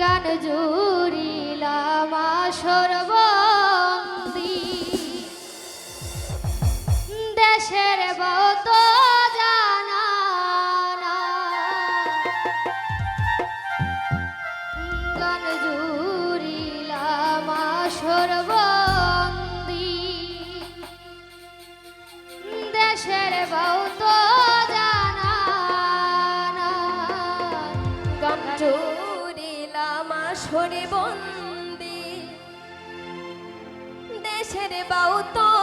গান জুড়িলাম সর্বন্দি। দেশের বত জানা গান জুড়িলাম সর্বন্দি। দেশের বত আসরে বন্দি দেশের বাউ তো